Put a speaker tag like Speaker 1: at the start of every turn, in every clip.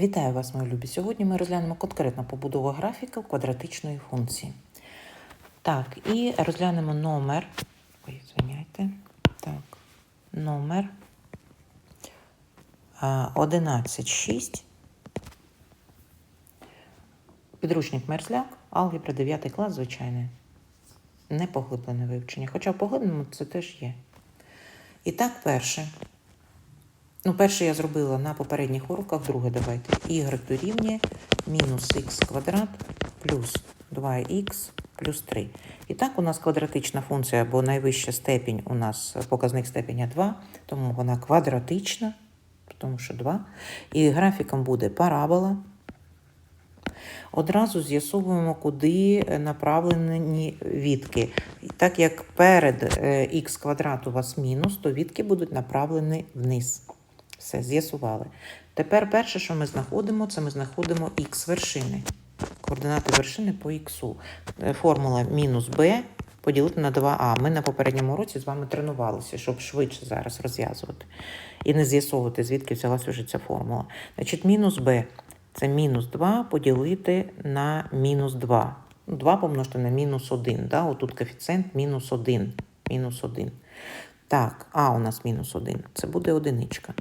Speaker 1: Вітаю вас, мої любі. Сьогодні ми розглянемо конкретно побудову графіка квадратичної функції. Так, і розглянемо номер. Ой, звиняйте. Так, номер 11.6. Підручник Мерзляк, алгебра 9 клас, звичайний. Не поглиблене вивчення. Хоча в поглибленому це теж є. І так, перше. Ну, перше я зробила на попередніх уроках, друге давайте. y дорівнює мінус х квадрат плюс 2х плюс 3. І так у нас квадратична функція, бо найвища степінь у нас показник степеня 2, тому вона квадратична, тому що 2. І графіком буде парабола. Одразу з'ясовуємо, куди направлені відки. Так як перед х квадрат у вас мінус, то відки будуть направлені вниз. Все, з'ясували. Тепер перше, що ми знаходимо, це ми знаходимо х вершини. Координати вершини по х. Формула мінус b поділити на 2а. Ми на попередньому уроці з вами тренувалися, щоб швидше зараз розв'язувати. І не з'ясовувати, звідки взялася вже ця формула. Значить, мінус b це мінус 2 поділити на мінус 2. 2 помножити на мінус 1. Да? Отут коефіцієнт мінус 1. Мінус 1. Так, а у нас мінус 1. Це буде одиничка.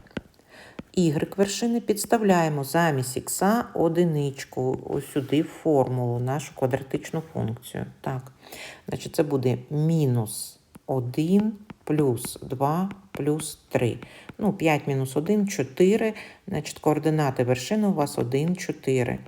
Speaker 1: Y вершини підставляємо замість х одиничку сюди формулу, нашу квадратичну функцію. Так, значить, це буде мінус 1 плюс 2 плюс 3. Ну, 5 мінус 1 4. Значить, координати вершини у вас 1, 4.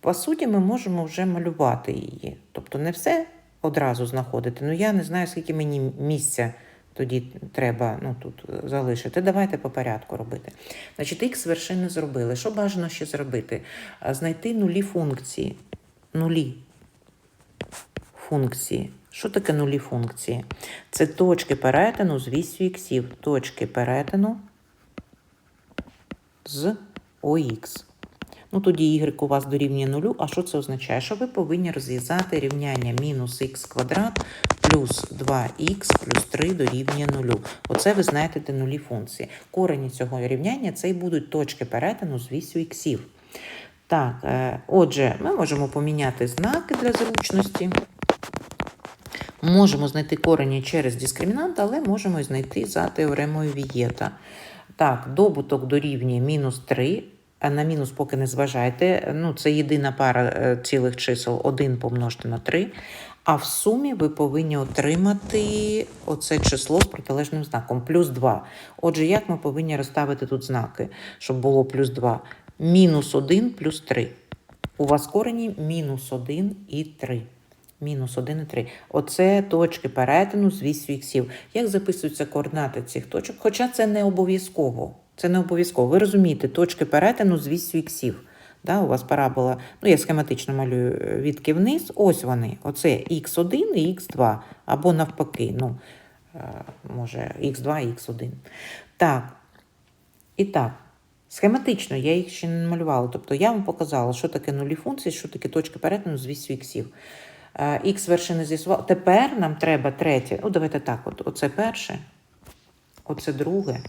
Speaker 1: По суті, ми можемо вже малювати її. Тобто не все одразу знаходити. Ну, я не знаю, скільки мені місця тоді треба ну, тут залишити. Давайте по порядку робити. Значить, х вершини зробили. Що бажано ще зробити? Знайти нулі функції. Нулі функції. Що таке нулі функції? Це точки перетину з вісю іксів. Точки перетину з ОХ. Ну, тоді y у вас дорівнює нулю. А що це означає? Що ви повинні розв'язати рівняння мінус х квадрат плюс 2х плюс 3 дорівнює нулю. Оце ви знаєте де нулі функції. Корені цього рівняння це і будуть точки перетину з вісю іксів. Так, е, отже, ми можемо поміняти знаки для зручності. Можемо знайти корені через дискримінант, але можемо і знайти за теоремою Вієта. Так, добуток дорівнює мінус 3. На мінус поки не зважайте. Ну, Це єдина пара цілих чисел 1 помножити на 3. А в сумі ви повинні отримати оце число з протилежним знаком плюс 2. Отже, як ми повинні розставити тут знаки, щоб було плюс 2? Мінус 1 плюс 3. У вас корені мінус 1 і 3. Мінус 1 і 3. Оце точки перетину з вісю іксів. Як записуються координати цих точок? Хоча це не обов'язково. Це не обов'язково. Ви розумієте, точки перетину з вісю іксів. Да, У вас парабола, ну я схематично малюю відки вниз. Ось вони. Оце х1 і х2. Або навпаки, ну, може, х2 і х1. Так. І так. Схематично я їх ще не малювала. Тобто я вам показала, що таке нулі функції, що таке точки перетину з вісю іксів. Х вершини з'ясував. Тепер нам треба третє. Ну, давайте так. от, Оце перше, оце друге,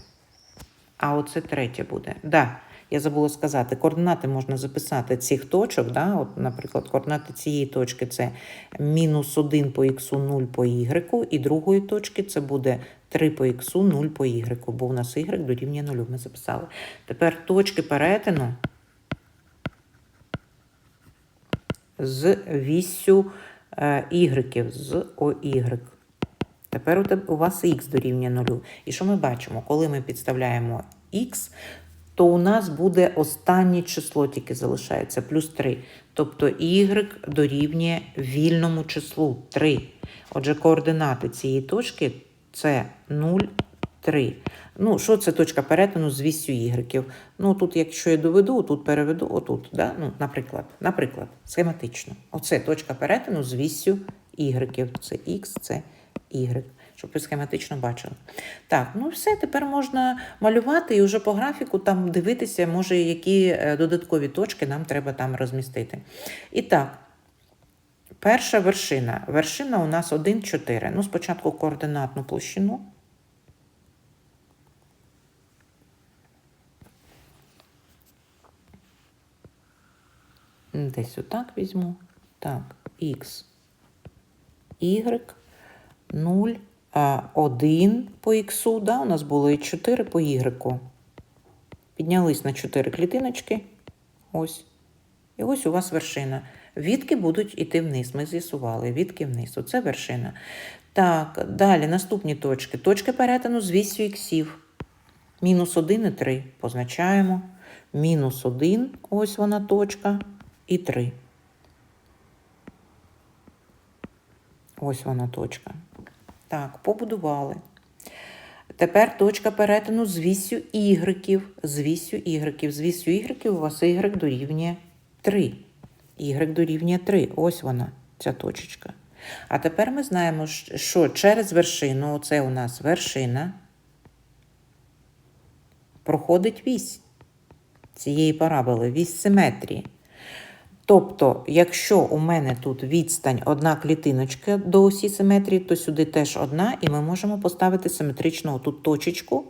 Speaker 1: а оце третє буде. Да, я забула сказати, координати можна записати цих точок. Да? От, Наприклад, координати цієї точки це мінус 1 по х, 0 по y, і другої точки це буде 3 по х, 0 по y, бо у нас y дорівнює 0, ми записали. Тепер точки перетину з вісю y, з OY. Тепер у вас х дорівнює 0. І що ми бачимо? Коли ми підставляємо х, то у нас буде останнє число, тільки залишається, плюс 3. Тобто y дорівнює вільному числу 3. Отже, координати цієї точки це 0, 3. Ну, що це точка перетину з вісю y? Ну, тут, якщо я доведу, тут переведу, отут, да? ну, наприклад, наприклад, схематично. Оце точка перетину з вісю y. Це x, це y. Щоб ви схематично бачили. Так, ну все, тепер можна малювати і вже по графіку там дивитися, може, які додаткові точки нам треба там розмістити. І так, перша вершина. Вершина у нас 1, 4. Ну, спочатку координатну площину. Десь отак візьму. Так, х, y, 0, а 1 по х, да, у нас було і 4 по y. Піднялись на 4 клітиночки. Ось. І ось у вас вершина. Відки будуть іти вниз. Ми з'ясували. Відки вниз. Оце вершина. Так, далі наступні точки. Точки перетину з вісю іксів. Мінус 1 і 3 позначаємо. Мінус 1, ось вона точка, і 3. Ось вона точка. Так, побудували. Тепер точка перетину з вісю ігреків. З вісю ігреків. З вісю ігреків у вас y дорівнює 3. Y дорівнює 3. Ось вона, ця точечка. А тепер ми знаємо, що через вершину, оце у нас вершина, проходить вісь цієї параболи, вісь симетрії. Тобто, якщо у мене тут відстань одна клітиночка до осі симетрії, то сюди теж одна, і ми можемо поставити симетричну тут точечку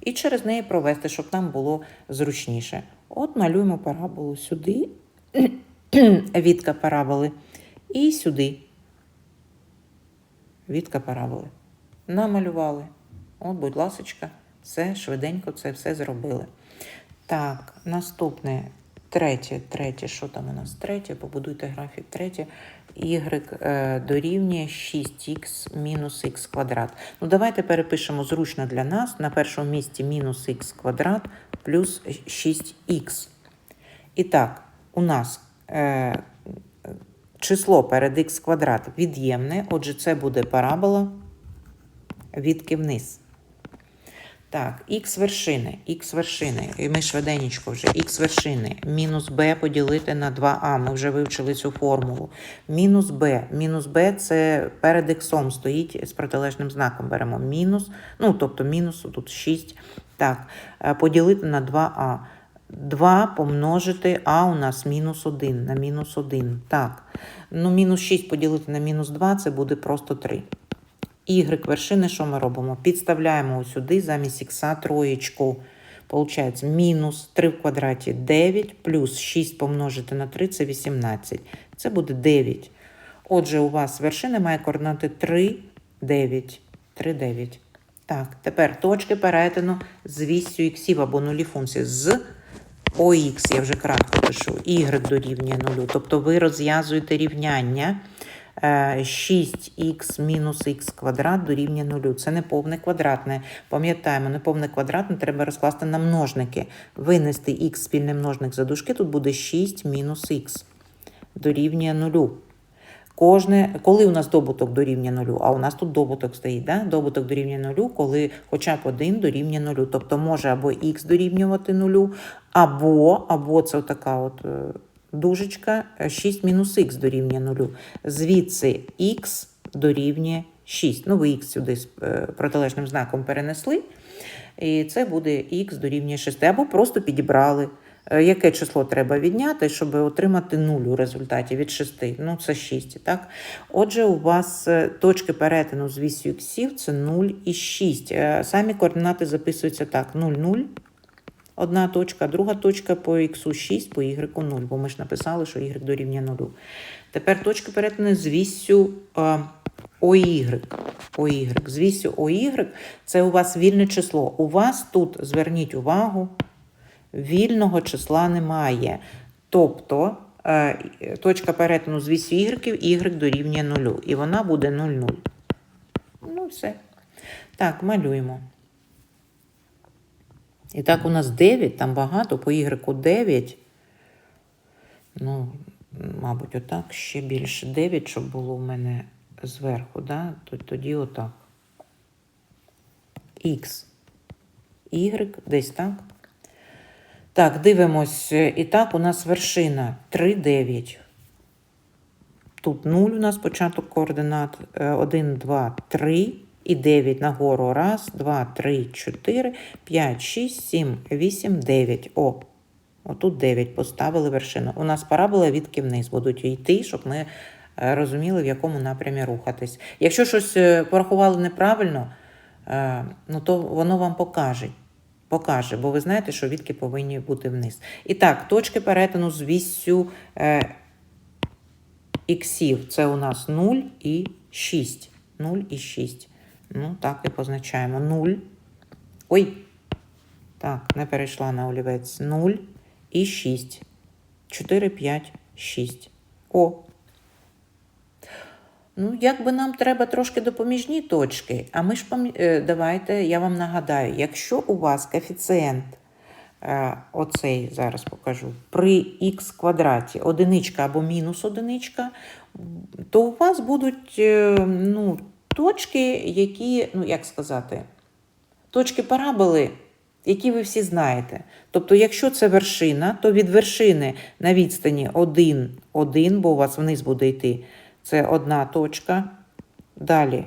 Speaker 1: і через неї провести, щоб нам було зручніше. От малюємо параболу сюди, відка параболи, і сюди. Відка параболи. Намалювали. От, будь ласочка, все швиденько це все зробили. Так, наступне третє, третє, що там у нас? Третє, побудуйте графік третє. Y е, дорівнює 6х мінус х квадрат. Ну, давайте перепишемо зручно для нас. На першому місці мінус х квадрат плюс 6х. І так, у нас е, число перед х квадрат від'ємне, отже, це буде парабола відки вниз. Так, х вершини, х вершини, ми швиденечко вже, х вершини, мінус b поділити на 2а, ми вже вивчили цю формулу. Мінус b, мінус b це перед х стоїть з протилежним знаком. Беремо мінус, ну, тобто мінус тут 6, так, е, поділити на 2а. 2 помножити, а у нас мінус 1 на мінус 1. Так, ну мінус 6 поділити на мінус 2, це буде просто 3. Y вершини, що ми робимо? Підставляємо сюди замість х троєчку. Получається мінус 3 в квадраті 9, плюс 6 помножити на 3 це 18. Це буде 9. Отже, у вас вершина має координати 3, 9. 3, 9. Так, тепер точки перетину з вісю іксів або нулі функції з ОХ, я вже кратко пишу, y дорівнює 0. Тобто ви розв'язуєте рівняння. 6х мінус х квадрат дорівнює 0. Це не повне квадратне. Пам'ятаємо, неповне квадратне треба розкласти на множники. Винести х спільний множник за дужки, тут буде 6 мінус х дорівнює 0. Кожне, коли у нас добуток дорівнює 0, а у нас тут добуток стоїть, да? добуток дорівнює 0, коли хоча б один дорівнює 0. Тобто може або х дорівнювати 0, або, або це така от е, дужечка 6 мінус х дорівнює 0. Звідси х дорівнює 6. Ну, ви х сюди з е, протилежним знаком перенесли. І це буде х дорівнює 6. Або просто підібрали, е, яке число треба відняти, щоб отримати 0 у результаті від 6. Ну, це 6. так? Отже, у вас е, точки перетину з вісю іксів це 0 і 6. Самі координати записуються так: 0, 0. Одна точка, друга точка по х 6, по y 0, бо ми ж написали, що y дорівнює 0. Тепер точки перетину з вісю ОY. ОY. З вісю ОY це у вас вільне число. У вас тут, зверніть увагу, вільного числа немає. Тобто е, точка перетину з вісю y, y дорівнює 0. І вона буде 0, 0. Ну, все. Так, малюємо. І так у нас 9, там багато, по Y 9. Ну, мабуть, отак ще більше 9, щоб було у мене зверху, да? тоді отак. Х. Y, десь так. Так, дивимось. І так, у нас вершина 3, 9. Тут 0 у нас початок координат. 1, 2, 3 і 9 нагору. Раз, два, три, чотири, п'ять, шість, сім, вісім, дев'ять. О, отут 9 поставили вершину. У нас парабола відки вниз будуть йти, щоб ми е, розуміли, в якому напрямі рухатись. Якщо щось е, порахували неправильно, е, ну то воно вам покаже. покаже, бо ви знаєте, що відки повинні бути вниз. І так, точки перетину з віссю е, іксів. Це у нас 0 і 6. 0 і 6. Ну, так і позначаємо. 0. Ой. Так, не перейшла на олівець. 0 і 6. 4, 5, 6. О. Ну, якби нам треба трошки допоміжні точки, а ми ж пам'я- е, давайте я вам нагадаю, якщо у вас коефіцієнт, е, оцей зараз покажу, при х квадраті одиничка або мінус одиничка, то у вас будуть е, ну, точки, які, ну як сказати, точки параболи, які ви всі знаєте. Тобто, якщо це вершина, то від вершини на відстані 1, 1, бо у вас вниз буде йти, це одна точка. Далі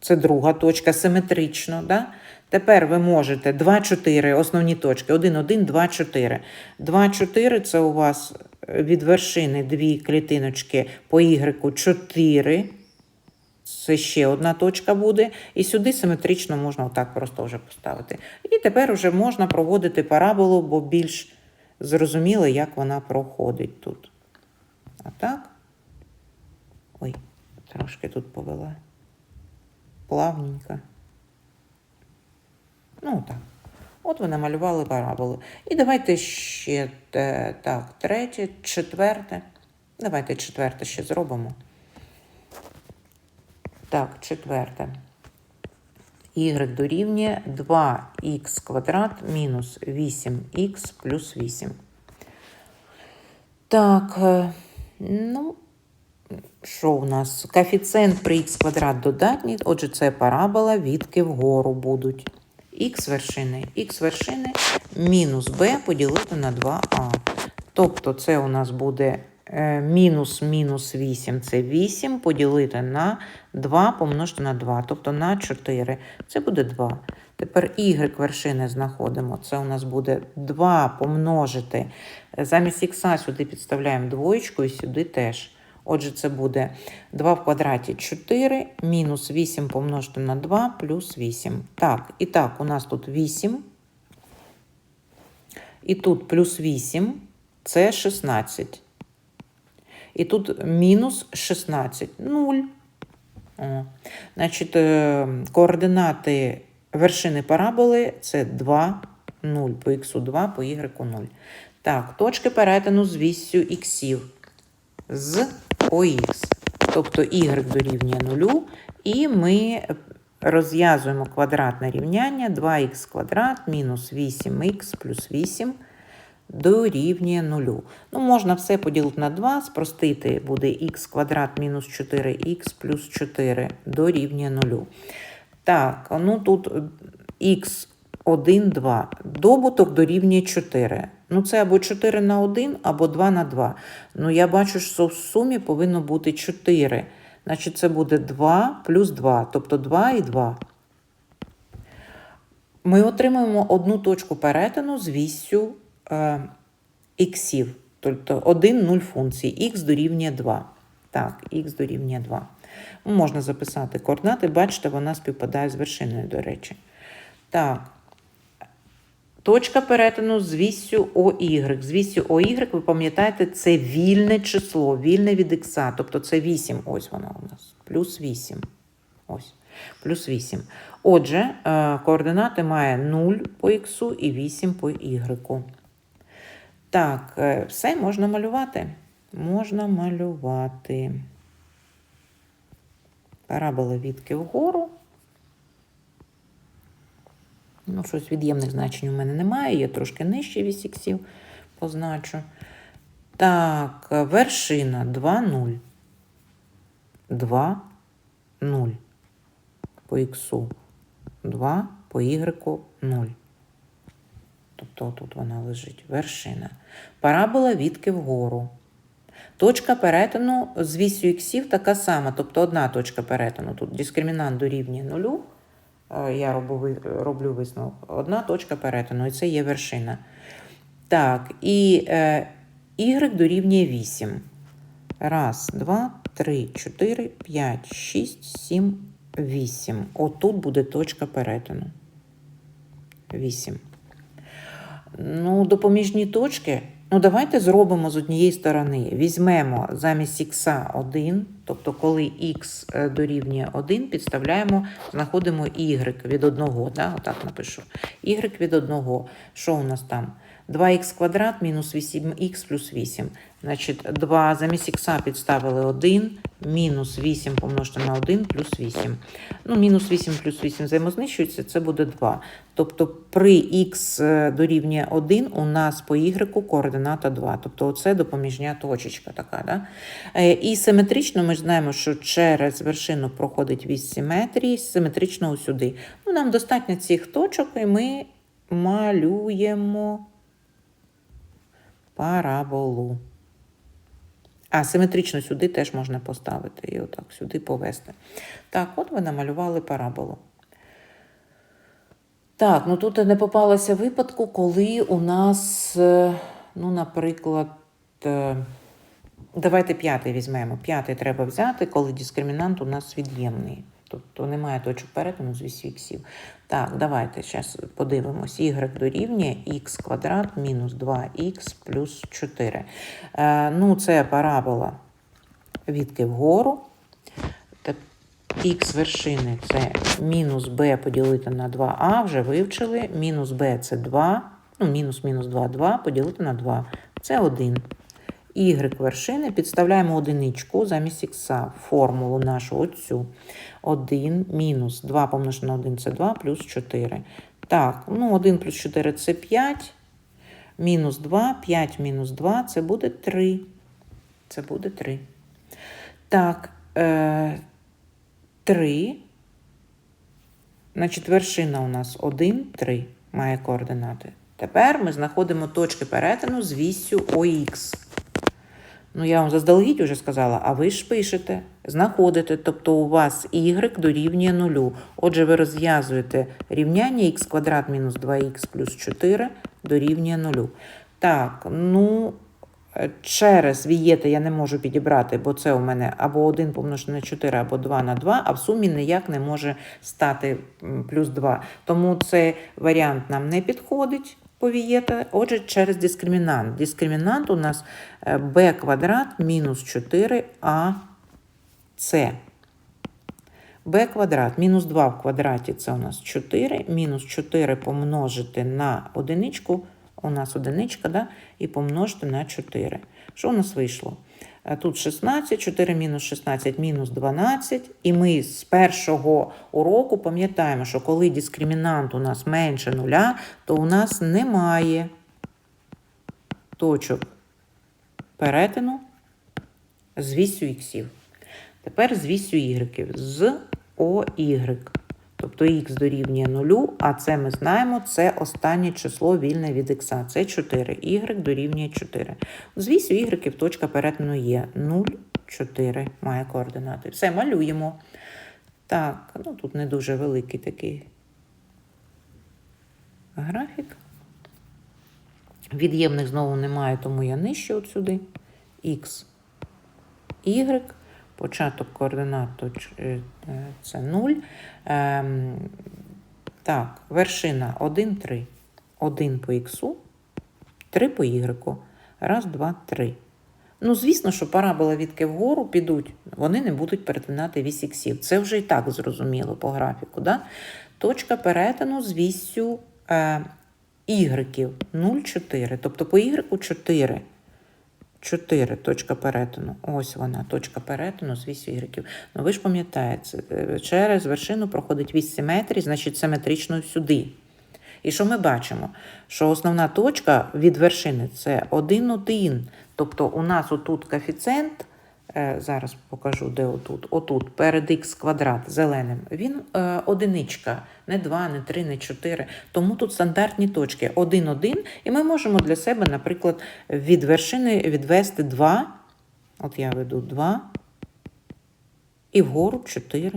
Speaker 1: це друга точка, симетрично. Да? Тепер ви можете 2, 4, основні точки. 1, 1, 2, 4. 2, 4 це у вас від вершини дві клітиночки по Y 4. Це ще одна точка буде. І сюди симетрично можна отак просто вже поставити. І тепер вже можна проводити параболу, бо більш зрозуміло, як вона проходить тут. А так. Ой, трошки тут повела. Плавненько. Ну так. От ви намалювали параболу. І давайте ще так, третє, четверте. Давайте четверте ще зробимо. Так, четверте. Y дорівнює 2х квадрат мінус 8х плюс 8. Так, е, ну, що у нас? Коефіцієнт при х квадрат додатній, отже, це парабола, відки вгору будуть. Х вершини, х вершини мінус b поділити на 2а. Тобто це у нас буде мінус мінус 8, це 8 поділити на 2 помножити на 2, тобто на 4. Це буде 2. Тепер y вершини знаходимо. Це у нас буде 2 помножити. Замість х сюди підставляємо двоєчку і сюди теж. Отже, це буде 2 в квадраті 4, мінус 8 помножити на 2 плюс 8. Так, і так, у нас тут 8. І тут плюс 8 це 16. І тут мінус 16. 0. О. Значить, е, координати вершини параболи це 2, 0. По х 2, по y 0. Так, точки перетину з віссю іксів з ОХ. Тобто y дорівнює 0, і ми розв'язуємо квадратне рівняння 2х квадрат мінус 8х плюс 8 дорівнює 0. Ну, можна все поділити на 2, спростити буде х квадрат мінус 4х плюс 4 дорівнює 0. Так, ну тут х 1, 2. Добуток дорівнює 4. Ну, це або 4 на 1, або 2 на 2. Ну, я бачу, що в сумі повинно бути 4. Значить, це буде 2 плюс 2, тобто 2 і 2. Ми отримаємо одну точку перетину з віссю е, іксів. Тобто 1, 0 функції. х дорівнює 2. Так, х дорівнює 2. Можна записати координати. Бачите, вона співпадає з вершиною, до речі. Так. Точка перетину з віссю ОY. З віссю ОY, ви пам'ятаєте, це вільне число, вільне від х. Тобто це 8. Ось воно у нас. Плюс 8. Ось. Плюс 8. Отже, е, координати має 0 по х і 8 по y. Так, е, все можна малювати. Можна малювати. Парабола відки вгору. Ну, щось від'ємних значень у мене немає, є трошки нижче від іксів, позначу. Так, вершина 2, 0. 2, 0. По х 2, по y 0. Тобто тут вона лежить. Вершина. Парабола відки вгору. Точка перетину з вісю іксів така сама, тобто одна точка перетину. Тут дискримінант дорівнює нулю. Е, Я роблю, висновок. Одна точка перетину, і це є вершина. Так, і е, y дорівнює 8. Раз, два, три, чотири, п'ять, шість, сім, вісім. Отут буде точка перетину. 8. Ну, допоміжні точки. Ну, давайте зробимо з однієї сторони. Візьмемо замість х 1, тобто коли х е, дорівнює 1, підставляємо, знаходимо y від 1, да? отак напишу. y від 1. Що у нас там? 2х квадрат мінус 8х плюс 8. Значить, 2 замість х підставили 1, мінус 8 помножити на 1 плюс 8. Ну, мінус 8 плюс 8 взаємознищується, це буде 2. Тобто при х дорівнює 1 у нас по y координата 2. Тобто оце допоміжня точечка така. Да? Е, І симетрично ми знаємо, що через вершину проходить вісь симетрії, симетрично сюди. Ну, нам достатньо цих точок, і ми малюємо параболу. А, симетрично сюди теж можна поставити і отак сюди повести. Так, от ви намалювали параболу. Так, ну тут не попалося випадку, коли у нас, е, ну, наприклад, е, давайте п'ятий візьмемо. П'ятий треба взяти, коли дискримінант у нас від'ємний. Тобто немає точок перетину з вісі іксів. Так, давайте зараз подивимось. Y дорівнює х квадрат мінус 2х плюс 4. Е, ну, це парабола відки вгору. Х вершини це мінус b поділити на 2а, вже вивчили. Мінус b це 2, ну, мінус мінус 2, 2 поділити на 2. Це 1. Y вершини підставляємо одиничку замість х, формулу нашу оцю. 1 мінус 2 помножити на 1 це 2 плюс 4. Так, ну 1 плюс 4 це 5. Мінус 2, 5 мінус 2 це буде 3. Це буде 3. Так, е, 3. Значить, вершина у нас 1, 3 має координати. Тепер ми знаходимо точки перетину з вісю ОХ. Ну, я вам заздалегідь вже сказала, а ви ж пишете, знаходите, тобто у вас y дорівнює нулю. Отже, ви розв'язуєте рівняння х квадрат мінус 2х плюс 4 дорівнює нулю. Так, ну, через вієта я не можу підібрати, бо це у мене або 1 помножити на 4, або 2 на 2, а в сумі ніяк не може стати плюс 2. Тому цей варіант нам не підходить повієта. Отже, через дискримінант. Дискримінант у нас е, b квадрат мінус 4ac. b квадрат мінус 2 в квадраті це у нас 4, мінус 4 помножити на одиничку, у нас одиничка, да? і помножити на 4. Що у нас вийшло? Е, Тут 16, 4 мінус 16, мінус 12. І ми з першого уроку пам'ятаємо, що коли дискримінант у нас менше нуля, то у нас немає точок перетину з вісю іксів. Тепер з вісю ігреків. З ОY. Тобто х дорівнює нулю, а це ми знаємо, це останнє число вільне від х. Це 4. Y дорівнює 4. З вісю y точка перетину є 0, 4 має координати. Все, малюємо. Так, ну тут не дуже великий такий графік. Від'ємних знову немає, тому я нижче от сюди. Х, Y. Початок координат е, е, це 0. Ем, так, вершина 1, 3. 1 по х, 3 по y. Раз, два, три. Ну, звісно, що парабола відки вгору підуть, вони не будуть перетинати вісь іксів. Це вже і так зрозуміло по графіку. Да? Точка перетину з вісю е, ігреків 0,4. Тобто по ігреку 4. 4 точка перетину. Ось вона, точка перетину з вісі ігреків. Ну ви ж пам'ятаєте, е, через вершину проходить вісь симетрії, значить симетрично сюди. І що ми бачимо? Що основна точка від вершини це 1, 1. Тобто у нас отут коефіцієнт, зараз покажу, де отут, отут, перед х квадрат зеленим, він е, одиничка, не 2, не 3, не 4. Тому тут стандартні точки 1, 1. І ми можемо для себе, наприклад, від вершини відвести 2. От я веду 2. І вгору 4.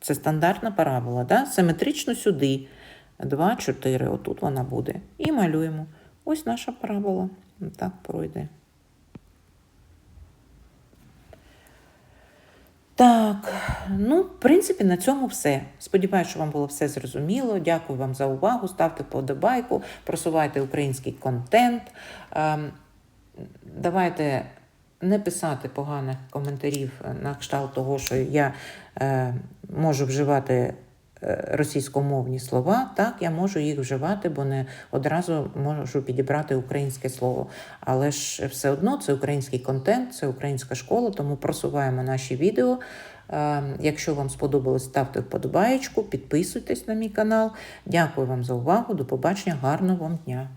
Speaker 1: Це стандартна парабола, да? симетрично сюди. 2, 4, отут вона буде. І малюємо. Ось наша парабола. Так пройде. Так, ну, в принципі, на цьому все. Сподіваюся, що вам було все зрозуміло. Дякую вам за увагу. Ставте вподобайку, просувайте український контент. Ем, Давайте не писати поганих коментарів на кшталт того, що я е, можу вживати російськомовні слова. Так, я можу їх вживати, бо не одразу можу підібрати українське слово. Але ж все одно це український контент, це українська школа, тому просуваємо наші відео. Е, Якщо вам сподобалось, ставте вподобаєчку, підписуйтесь на мій канал. Дякую вам за увагу. До побачення, гарного вам дня!